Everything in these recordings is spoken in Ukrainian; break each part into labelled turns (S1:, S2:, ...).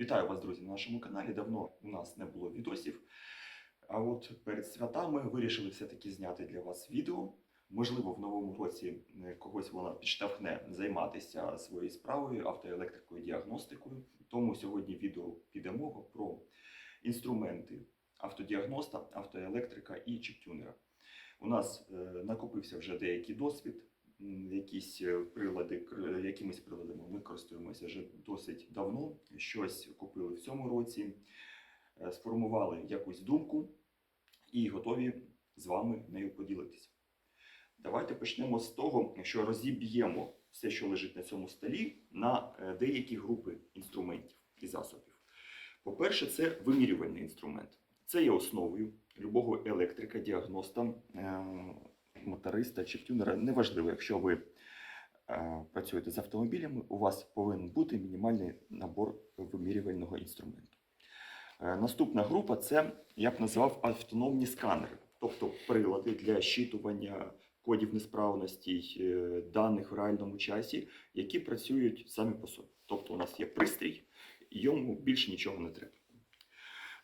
S1: Вітаю вас, друзі, на нашому каналі. Давно у нас не було відосів. А от перед святами вирішили все-таки зняти для вас відео. Можливо, в новому році е, когось вона підштовхне займатися своєю справою, автоелектрикою, діагностикою. Тому сьогодні відео піде мова про інструменти автодіагноста, автоелектрика і чіптюнера. У нас е, накопився вже деякий досвід, якісь е, прилади, якимись приладами ми користуємося вже досить давно. Щось купили в цьому році, е, сформували якусь думку і готові з вами нею поділитися. Давайте почнемо з того, що розіб'ємо все, що лежить на цьому столі, на е, деякі групи інструментів і засобів. По-перше, це вимірювальний інструмент. Це є основою любого електрика, діагноста, е, моториста чи тюнера. Неважливо, якщо ви е, працюєте з автомобілями, у вас повинен бути мінімальний набор вимірювального інструменту. Е, Наступна група це я б назвав автономні сканери, тобто прилади для щитування кодів несправностей, е, даних в реальному часі, які працюють самі по собі. Тобто у нас є пристрій, йому більше нічого не треба.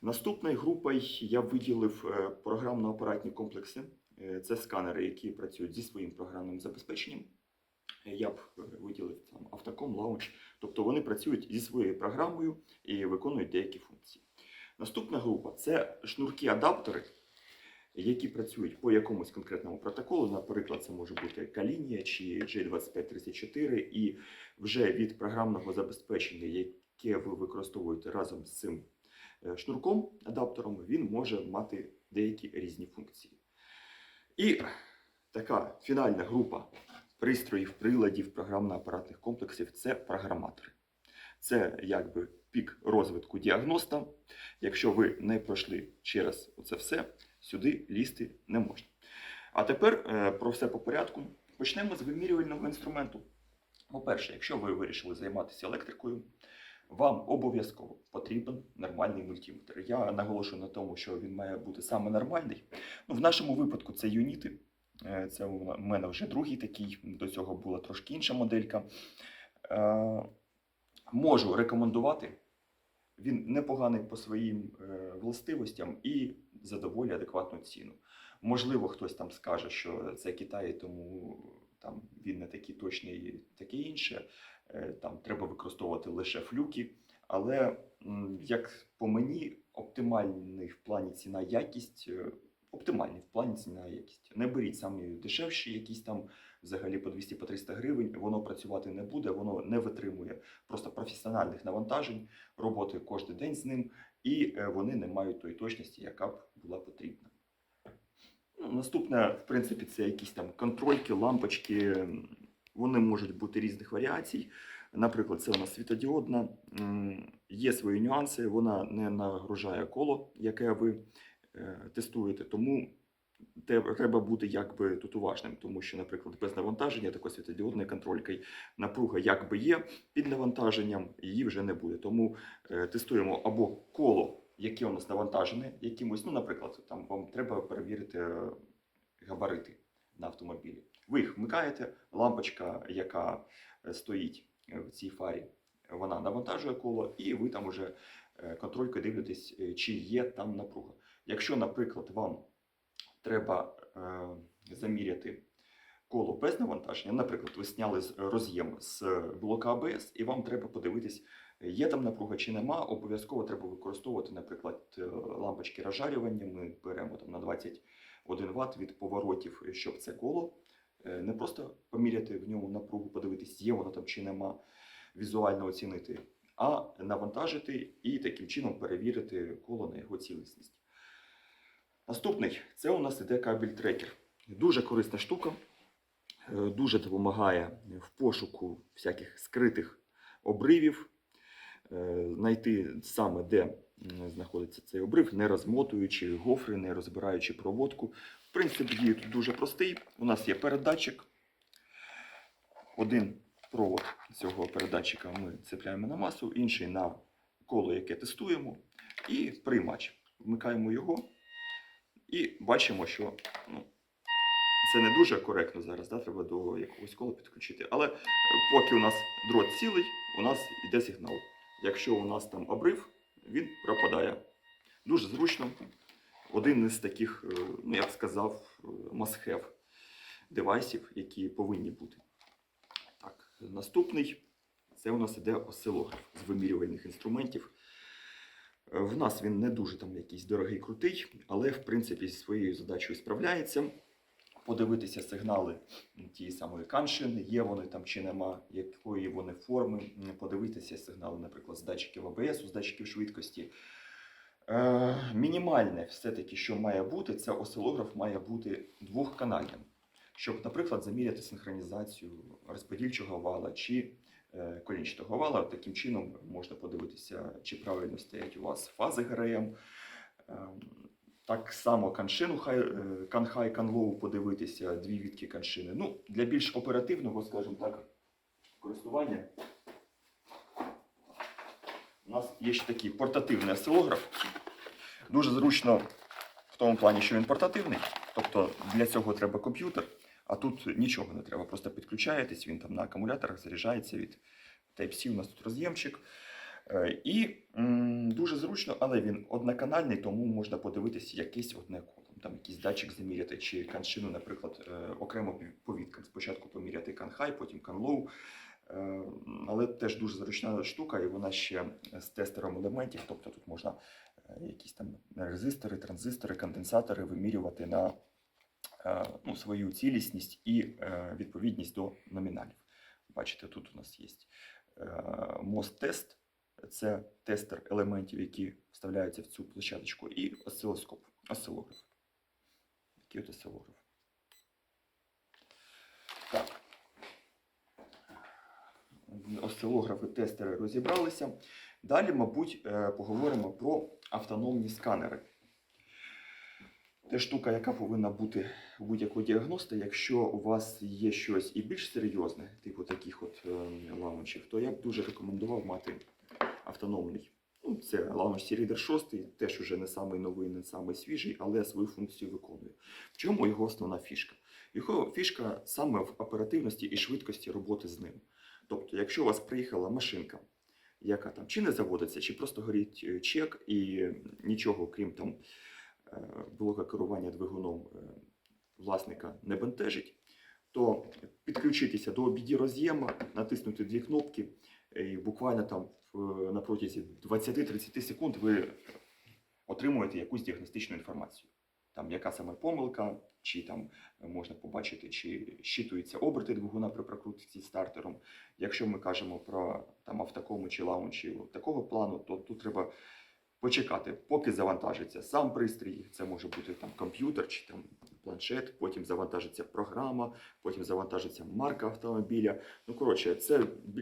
S1: Наступною групою я виділив е, програмно-апаратні комплекси. Е, Це сканери, які працюють зі своїм програмним забезпеченням. Е, Я б е, виділив там Автоком, Launch. Тобто вони працюють зі своєю програмою і виконують деякі функції. Наступна група це шнурки-адаптери, які працюють по якомусь конкретному протоколу. Наприклад, це може бути Kalinia чи J2534, і вже від програмного забезпечення, яке ви використовуєте разом з цим е, шнурком, адаптером, він може мати деякі різні функції. І така фінальна група пристроїв, приладів, програмно-апаратних комплексів це програматори. Це якби пік розвитку діагноста. Якщо ви не пройшли через це все, сюди лізти не можна. А тепер е, про все по порядку. Почнемо з вимірювального інструменту. По-перше, якщо ви вирішили займатися електрикою, вам обов'язково потрібен нормальний мультиметр. Я наголошую на тому, що він має бути саме нормальний. Ну, в нашому випадку це юніти. Е, Це у мене вже другий такий, до цього була трошки інша моделька. Е, Можу рекомендувати. Він непоганий по своїм е, властивостям і за адекватну ціну. Можливо, хтось там скаже, що це Китай, тому там він не такий точний, таке інше. Е, Там треба використовувати лише флюки. Але як по мені, оптимальний в плані ціна якість, е, оптимальний в плані ціна якість. Не беріть самі дешевші, якісь там взагалі по 200-300 гривень. Воно працювати не буде, воно не витримує просто професіональних навантажень, роботи кожен день з ним, і е, вони не мають тої точності, яка б була потрібна. Ну, наступне, в принципі, це якісь там контрольки, лампочки. Вони можуть бути різних варіацій. Наприклад, це у нас світодіодна. Є свої нюанси, вона не нагружає коло, яке ви е, тестуєте. Тому треба бути якби тут уважним, тому що, наприклад, без навантаження такої світодіодної контролькою напруга якби є під навантаженням, її вже не буде. Тому е, тестуємо або коло, яке у нас навантажене якимось, ну, наприклад, там вам треба перевірити е, габарити на автомобілі. Ви їх вмикаєте, лампочка, яка е, стоїть е, в цій фарі, вона навантажує коло, і ви там уже е, контролькою дивитесь, чи є там напруга. Якщо, наприклад, вам треба заміряти коло без навантаження, наприклад, ви сняли роз'єм з блока АБС, і вам треба подивитись, є там напруга чи нема. Обов'язково треба використовувати, наприклад, лампочки розжарювання. Ми беремо там на 21 Вт від поворотів, щоб це коло. Е, Не просто поміряти в ньому напругу, подивитись, є воно там чи нема, візуально оцінити, а навантажити і таким чином перевірити коло на його цілісність. Наступний це у нас іде кабель трекер. Дуже корисна штука, е, дуже допомагає в пошуку всяких скритих обривів, е, знайти саме де знаходиться цей обрив, не розмотуючи гофри, не розбираючи проводку. В принципі, діє тут дуже простий. У нас є передатчик. Один провод цього передатчика ми цепляємо на масу, інший на коло, яке тестуємо, і приймач. Вмикаємо його і бачимо, що ну, це не дуже коректно зараз, да? треба до якогось кола підключити. Але поки у нас дрот цілий, у нас йде сигнал. якщо у нас там обрив, він пропадає. Дуже зручно. Один із таких, е, ну як сказав, е, must-have девайсів, які повинні бути. Так, наступний це у нас іде осцилограф з вимірювальних інструментів. Е, В нас він не дуже там якийсь дорогий, крутий, але в принципі зі своєю задачею справляється. Подивитися сигнали тієї самої каншин, є вони там чи нема, якої вони форми, подивитися сигнали, наприклад, з датчиків АБС, з датчиків швидкості. Е, мінімальне все-таки, що має бути, це осцилограф має бути двохканальним, щоб, наприклад, заміряти синхронізацію розподільчого вала чи е, колінчатого вала. Таким чином можна подивитися, чи правильно стоять у вас фази ГРМ. Ем, Так само каншину е, канхай, канлоу подивитися, дві відки каншини. Ну, для більш оперативного, скажімо так, користування. У нас є ще такий портативний осцилограф. Дуже зручно в тому плані, що він портативний. Тобто для цього треба комп'ютер, а тут нічого не треба. Просто підключаєтесь, він там на акумуляторах заряджається від Type-C, у нас тут роз'ємчик. Е, І м, дуже зручно, але він одноканальний, тому можна подивитися якесь одне коло. Там якийсь датчик заміряти, чи каншину, наприклад, е, окремо пів- по відкам. Спочатку поміряти канхай, потім канлоу. Е, Але теж дуже зручна штука, і вона ще з тестером елементів. Тобто тут можна е, якісь там резистори, транзистори, конденсатори вимірювати на е, ну, свою цілісність і відповідність до номіналів. Бачите, тут у нас є мост-тест, це тестер елементів, які вставляються в цю площадочку, і осцилоскоп, осцилограф. Такий от осцилограф. Так. Осцилографи, тестери розібралися. Далі, мабуть, е, поговоримо про автономні сканери. Це штука, яка повинна бути у будь-якого діагноста. Якщо у вас є щось і більш серйозне, типу таких от е, лаунчів, то я б дуже рекомендував мати автономний. Ну, це лаунч Reader 6, теж уже не самий новий, не самий свіжий, але свою функцію виконує. В чому його основна фішка? Його фішка саме в оперативності і швидкості роботи з ним. Тобто, якщо у вас приїхала машинка, яка там чи не заводиться, чи просто горить е, чек, і нічого, крім там е, блока керування двигуном е, власника не бентежить, то підключитися до обіді роз'єма, натиснути дві кнопки, і буквально там на протязі 20-30 секунд ви отримуєте якусь діагностичну інформацію. Там яка саме помилка, чи там можна побачити, чи щитуються оберти двигуна при прокрутці стартером. Якщо ми кажемо про там автокому чи лаунчі такого плану, то тут треба почекати, поки завантажиться сам пристрій. Це може бути там комп'ютер чи там планшет, потім завантажиться програма, потім завантажиться марка автомобіля. Ну коротше, це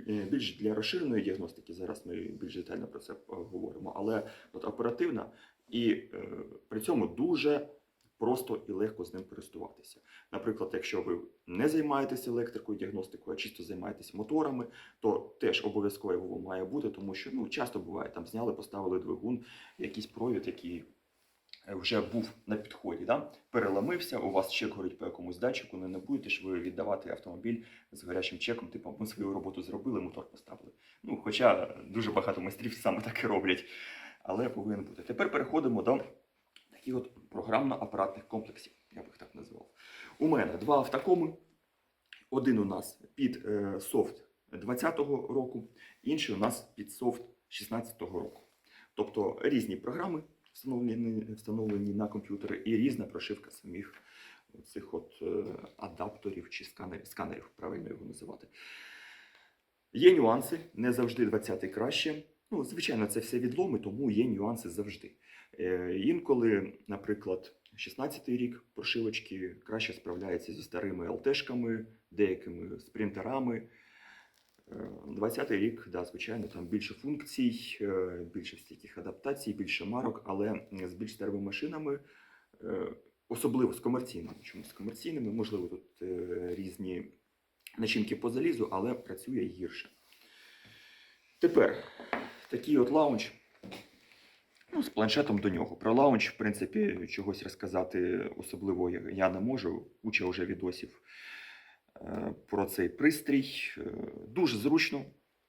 S1: е, більш для розширеної діагностики. Зараз ми більш детально про це поговоримо. Але от оперативна і е, при цьому дуже просто і легко з ним користуватися. Наприклад, якщо ви не займаєтеся електрикою, діагностикою, а чисто займаєтесь моторами, то теж обов'язково має бути, тому що ну, часто буває, там зняли, поставили двигун, якийсь провід, який е, вже був на підході, да? переламився, у вас чек горить по якомусь датчику, ну, не будете ж ви віддавати автомобіль з горячим чеком, типу, ми свою роботу зробили, мотор поставили. Ну, хоча дуже багато майстрів саме так і роблять, але повинен бути. Тепер переходимо до таких от програмно-апаратних комплексів, я б їх так назвав. У мене два автокоми. Один у нас під е, софт 20-го року, інший у нас під софт 16-го року. Тобто різні програми встановлені, встановлені на комп'ютери і різна прошивка самих цих от е, адаптерів чи сканерів, сканерів, правильно його називати. Є нюанси, не завжди 20-й краще. Ну, звичайно, це все відломи, тому є нюанси завжди. Е, інколи, наприклад, 16-й рік прошивочки краще справляються зі старими ЛТшками, деякими спринтерами. Е, 20-й рік, да, звичайно, там більше функцій, е, більше всяких адаптацій, більше марок, але з більш старими машинами, е, особливо з комерційними, чомусь з комерційними, можливо, тут е, різні начинки по залізу, але працює гірше. Тепер такий от лаунч. Ну, з планшетом до нього. Про лаунч, в принципі, чогось розказати особливо я- не можу. Куча вже відосів е, про цей пристрій. Е, Дуже зручно.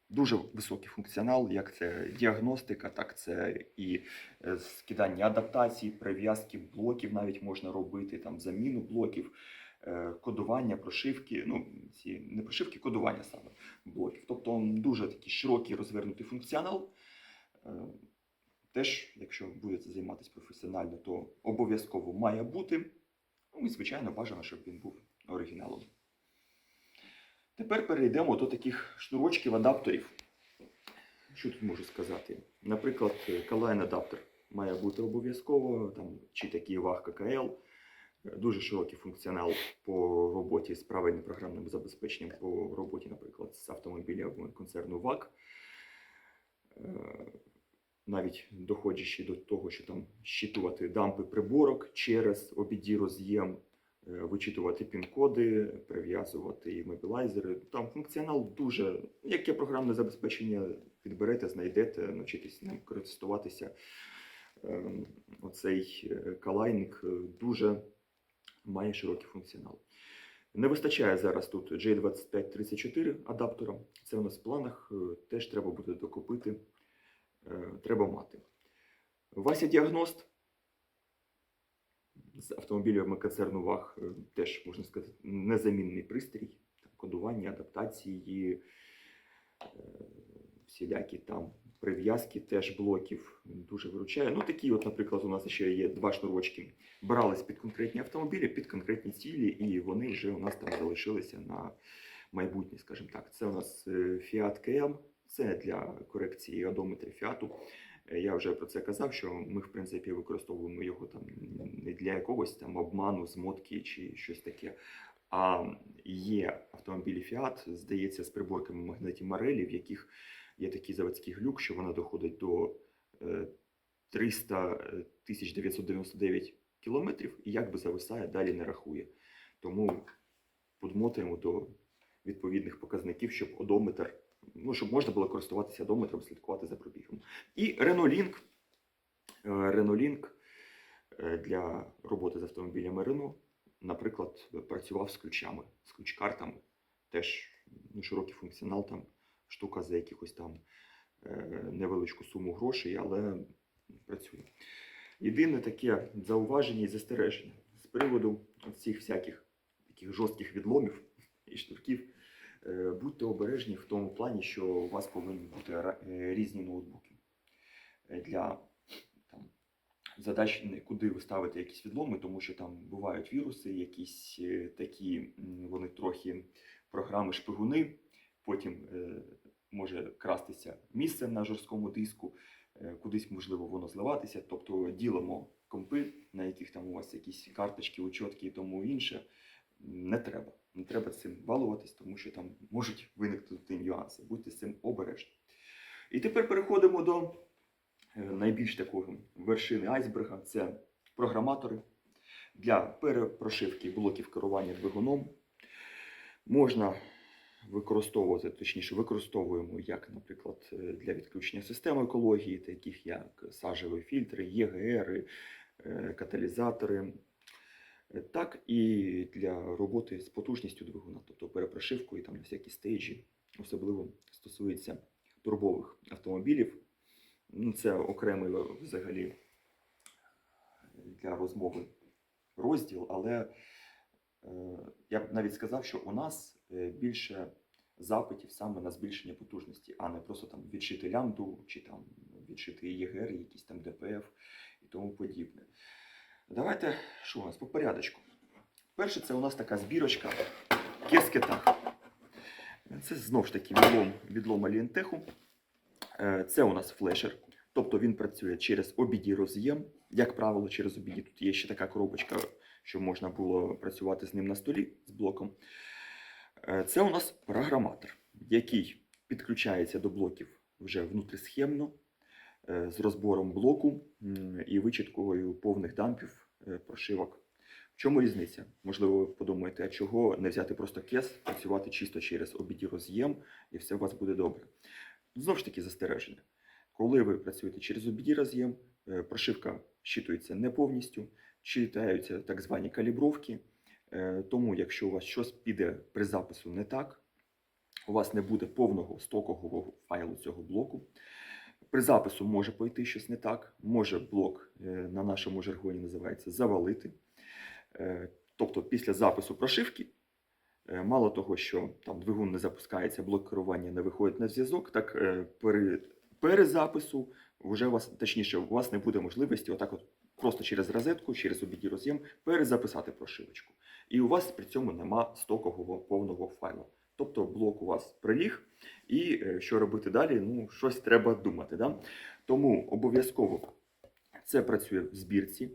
S1: дуже високий функціонал, як це діагностика, так це і е, скидання адаптацій, прив'язки блоків навіть можна робити, там заміну блоків, кодування, прошивки, ну ці не прошивки, кодування саме блоків. Тобто дуже такий широкий розвернутий функціонал. Е, Теж, якщо будете займатися професіонально, то обов'язково має бути. Ну звичайно, бажано, щоб він був оригіналом. Тепер перейдемо до таких шнурочків адаптерів. Що тут можу сказати? Наприклад, Kaline адаптер має бути обов'язково, там, чи такий WAG ККЛ. Дуже широкий функціонал по роботі з правильним програмним забезпеченням, по роботі, наприклад, з автомобілями концерну ВАК. Навіть доходячи до того, що там щитувати дампи приборок через OBD роз'єм, е, вичитувати пін-коди, прив'язувати іммобілайзери. Там функціонал дуже, яке програмне забезпечення підберете, знайдете, навчитесь ним користуватися. Ем, Оцей е, калайник е, дуже має широкий функціонал. Не вистачає зараз тут J2534 адаптера. Це у нас в планах, теж треба буде докупити, треба мати. Вася Діагност з автомобілями концерну ВАГ е, теж, можна сказати, незамінний пристрій. Кодування, адаптації, е, всілякі там прив'язки теж блоків дуже виручає. Ну, такі, от, наприклад, у нас ще є два шнурочки. Брались під конкретні автомобілі, під конкретні цілі, і вони вже у нас там залишилися на майбутнє, скажімо так. Це у нас е, Fiat KM, це для корекції одометрів. Е, Я вже про це казав, що ми, в принципі, використовуємо його там не для якогось там обману, змотки чи щось таке. А є автомобілі Fiat, здається, з приборками магнетів Марелі, в яких є такий заводський глюк, що вона доходить до е, 300 999 кілометрів і якби зависає, далі не рахує. Тому подмотуємо до відповідних показників, щоб одометр, ну, щоб можна було користуватися одометром, слідкувати за пробігом. І Link е, для роботи з автомобілями Renault, наприклад, працював з ключами, з ключ-картами. Теж ну, широкий функціонал, там штука за якихось там е, невеличку суму грошей, але працює. Єдине таке зауваження і застереження з приводу цих всяких таких жорстких відломів і штурків. Е, Будьте обережні в тому плані, що у вас повинні бути е, різні ноутбуки Е, для там, задач, куди ви ставите якісь відломи, тому що там бувають віруси, якісь такі, вони трохи програми шпигуни, потім може крастися місце на жорсткому диску, кудись можливо воно зливатися. Тобто ділимо компи, на яких там у вас якісь карточки, учотки і тому інше. Не треба. Не треба цим балуватись, тому що там можуть виникнути нюанси. Будьте з цим обережні. І тепер переходимо до е, найбільш такої вершини айсберга. Це програматори для перепрошивки блоків керування двигуном. Можна використовувати, точніше, використовуємо як, наприклад, е, для відключення системи екології, таких як сажеві фільтри, ЄГР, е, каталізатори, так і для роботи з потужністю двигуна, тобто перепрошивкою там на всякі стейджі, особливо стосується турбових автомобілів. Ну, Це окремий е, взагалі для розмови розділ, але е, я б навіть сказав, що у нас е, більше запитів саме на збільшення потужності, а не просто там відшити лямбду чи там відшити ЄГР, якісь там ДПФ і тому подібне. Давайте що у нас по порядочку. Перше, це у нас така збірочка кескетах. Це знову ж таки відлом, відлом Алієнтеху. Е, Це у нас флешер. Тобто він працює через OBD роз'єм. Як правило, через OBD тут є ще така коробочка, щоб можна було працювати з ним на столі з блоком. Е, Це у нас програматор, який підключається до блоків вже внутрісхемно, з розбором блоку і вичіткою повних дампів е, прошивок. В чому різниця? Можливо, ви подумаєте, а чого не взяти просто кес, працювати чисто через OBD роз'єм, і все у вас буде добре. Знову ж таки, застереження. Коли ви працюєте через OBD роз'єм, е, прошивка щитується не повністю, читаються так звані калібровки. Е, Тому, якщо у вас щось піде при запису не так, у вас не буде повного стокового файлу цього блоку. При запису може пойти щось не так, може блок е, на нашому жаргоні називається завалити. Е, Тобто після запису прошивки, е, мало того, що там двигун не запускається, блок керування не виходить на зв'язок, так при перезапису вже у вас, точніше, у вас не буде можливості отак от просто через розетку, через OBD роз'єм перезаписати прошивочку. І у вас при цьому нема стокового повного файлу. Тобто блок у вас приліг, і е, що робити далі, ну, щось треба думати. Да? Тому обов'язково це працює в збірці.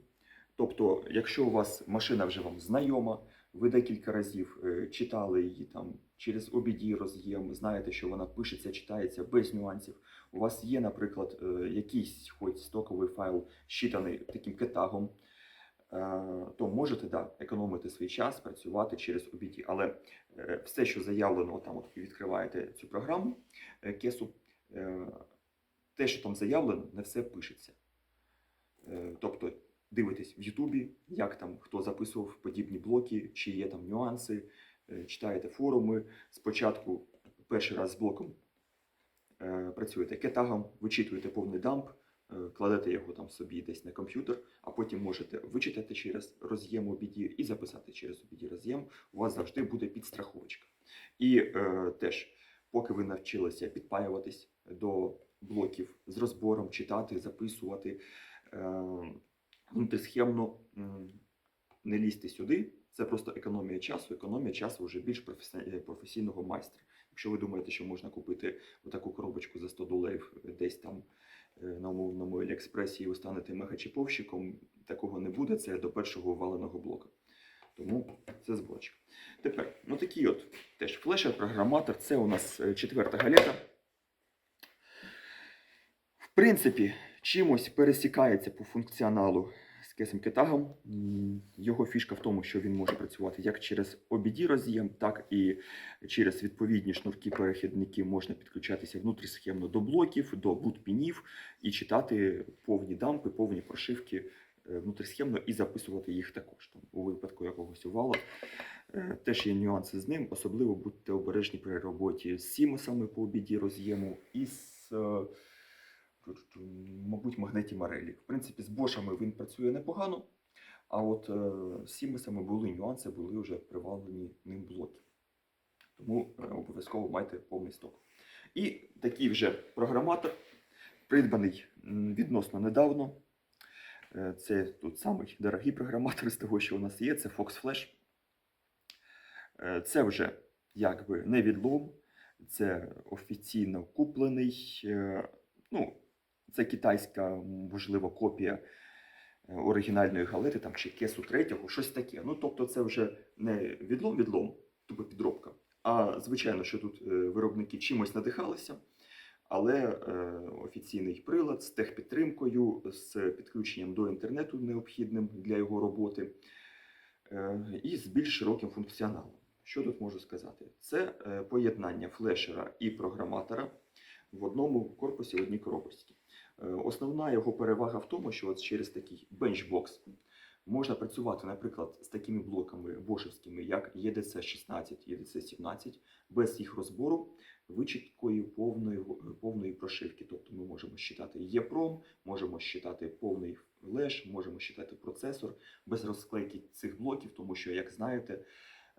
S1: Тобто, якщо у вас машина вже вам знайома, ви декілька разів е, читали її там через OBD роз'єм, знаєте, що вона пишеться, читається без нюансів. У вас є, наприклад, е, якийсь хоч стоковий файл, щитаний таким кетагом, то можете да, економити свій час, працювати через OBD. Але е, все, що заявлено, там от відкриваєте цю програму е, кесу, е, те, що там заявлено, не все пишеться. Е, Тобто дивитесь в Ютубі, як там хто записував подібні блоки, чи є там нюанси, е, читаєте форуми. Спочатку перший раз з блоком е, працюєте кетагом, вичитуєте повний дамп, е, кладете його там собі десь на комп'ютер, а потім можете вичитати через роз'єм OBD і записати через OBD роз'єм. У вас завжди буде підстраховочка. І е, теж, поки ви навчилися підпаюватись до блоків з розбором, читати, записувати. Е, внутрісхемно м, не лізьте сюди. Це просто економія часу, економія часу вже більш е, професійного майстра. Якщо ви думаєте, що можна купити таку коробочку за 100 доларів десь там е, на умовному Аліекспресі і ви станете мегачіповщиком, такого не буде. Це до першого валеного блока. Тому це зборочка. Тепер, ну такий от теж флешер, програматор. Це у нас е, четверта галета. В принципі, чимось пересікається по функціоналу з кесом кетагом. Його фішка в тому, що він може працювати як через OBD роз'єм, так і через відповідні шнурки-перехідники можна підключатися внутрісхемно до блоків, до бутпінів і читати повні дампи, повні прошивки е, внутрісхемно і записувати їх також там, у випадку якогось увала. Е, Теж є нюанси з ним, особливо будьте обережні при роботі з сімусами по OBD роз'єму і з, е, мабуть, магнеті Марелі. В принципі, з бошами він працює непогано, а от е, з сімусами були нюанси, були вже привалені ним блоки. Тому е, обов'язково майте повний сток. І такий вже програматор, придбаний відносно недавно. Е, Це тут самий дорогий програматор з того, що у нас є, це Fox Flash. Це вже якби не відлом, це офіційно куплений. Ну, це китайська, можливо, копія е, оригінальної галети там, чи кесу третього, щось таке. Ну, тобто, це вже не відлом, відлом, тобто підробка. А звичайно, що тут е, виробники чимось надихалися, але е, офіційний прилад з техпідтримкою, з підключенням до інтернету необхідним для його роботи і з більш широким функціоналом. Що тут можу сказати? Це поєднання флешера і програматора в одному корпусі, в одній коробочці. Е, Основна його перевага в тому, що от через такий бенчбокс можна працювати, наприклад, з такими блоками бошевськими, як E EDC16, EDC17, без їх розбору, вичіткою повної, повної прошивки. Тобто ми можемо считати EEPROM, можемо считати повний флеш, можемо считати процесор без розклейки цих блоків, тому що, як знаєте,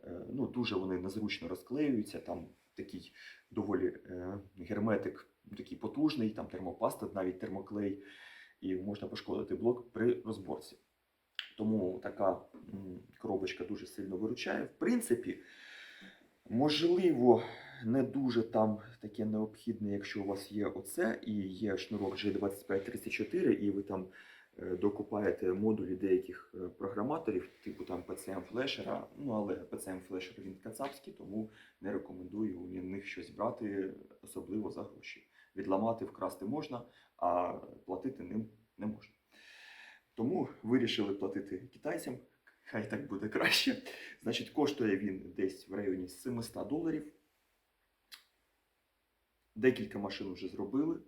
S1: е, ну, дуже вони незручно розклеюються. Там такий доволі е, герметик, такий потужний, там термопаста, навіть термоклей, і можна пошкодити блок при розборці. Тому така коробочка дуже сильно виручає. В принципі, можливо, не дуже там таке необхідне, якщо у вас є оце і є шнурок G2534, і ви там е, докупаєте модулі деяких е, програматорів, типу там PCM флешера. Ну але PCM флешер він кацапський, тому не рекомендую у них щось брати, особливо за гроші. Відламати, вкрасти можна, а платити ним не можна. Тому вирішили платити китайцям. Хай так буде краще. Значить, коштує він десь в районі 700 доларів. Декілька машин вже зробили.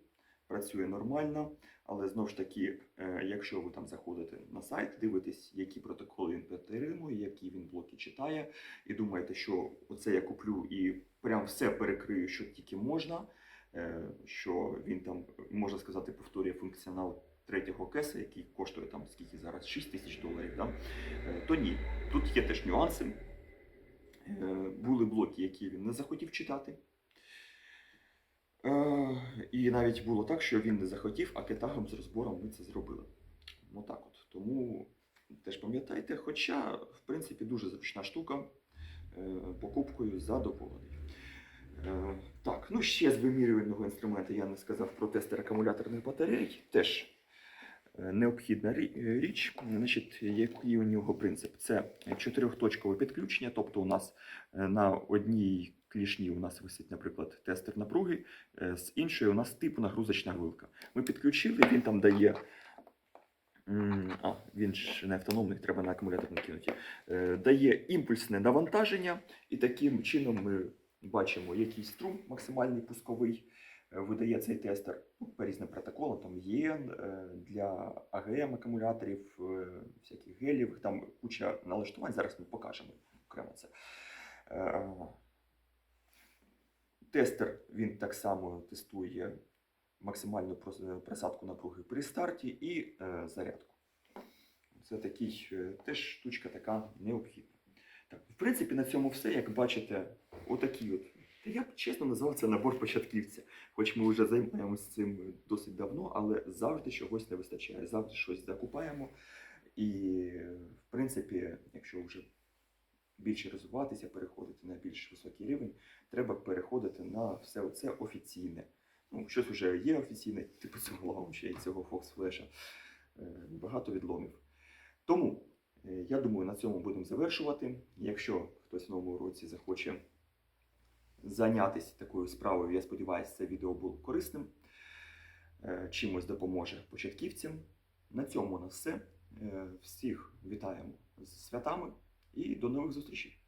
S1: працює нормально, але знову ж таки, е, якщо ви там заходите на сайт, дивитесь, які протоколи він підтримує, які він блоки читає, і думаєте, що оце я куплю і прям все перекрию, що тільки можна, що він там, можна сказати, повторює функціонал третього кеса, який коштує там скільки зараз 6 тисяч доларів, да? е, то ні. Тут є теж нюанси. Е, Були блоки, які він не захотів читати. Е, І навіть було так, що він не захотів, а кетагом з розбором ми це зробили. Ну так от. Тому теж пам'ятайте, хоча, в принципі, дуже зручна штука е, покупкою задоволений. Е, Так, ну ще з вимірювального інструменту я не сказав про тестер акумуляторних батарей. Теж е, необхідна е, річ. Значить, який у нього принцип? Це чотирьохточкове підключення, тобто у нас е, на одній клішні у нас висить, наприклад, тестер напруги, е, з іншої у нас типу нагрузочна вилка. Ми підключили, він там дає. А, він ж не автономний, треба на акумулятор накинути. Е, Дає імпульсне навантаження, і таким чином ми бачимо, який струм максимальний пусковий е, видає цей тестер ну, по різним протоколам. Там ЄН е, для АГМ акумуляторів, е, всяких гелів, там куча налаштувань. Зараз ми покажемо окремо це. Тестер він так само тестує максимальну просадку напруги при старті і зарядку. Це такий теж штучка така необхідна. В принципі, на цьому все. Як бачите, отакі от. Та я б чесно назвав це набор початківця. Хоч ми вже займаємося цим досить давно, але завжди чогось не вистачає, завжди щось закупаємо. І, в принципі, якщо вже більше розвиватися, переходити на більш високий рівень, треба переходити на все це офіційне. Ну, щось вже є офіційне, типу цього лаунча і цього Fox Flash. Е, Багато відломів. Тому я думаю, на цьому будемо завершувати. Якщо хтось в новому році захоче зайнятися такою справою, я сподіваюся, це відео було корисним. е, Чимось допоможе початківцям. На цьому у нас все. Е, Всіх вітаємо з святами і до нових зустрічей!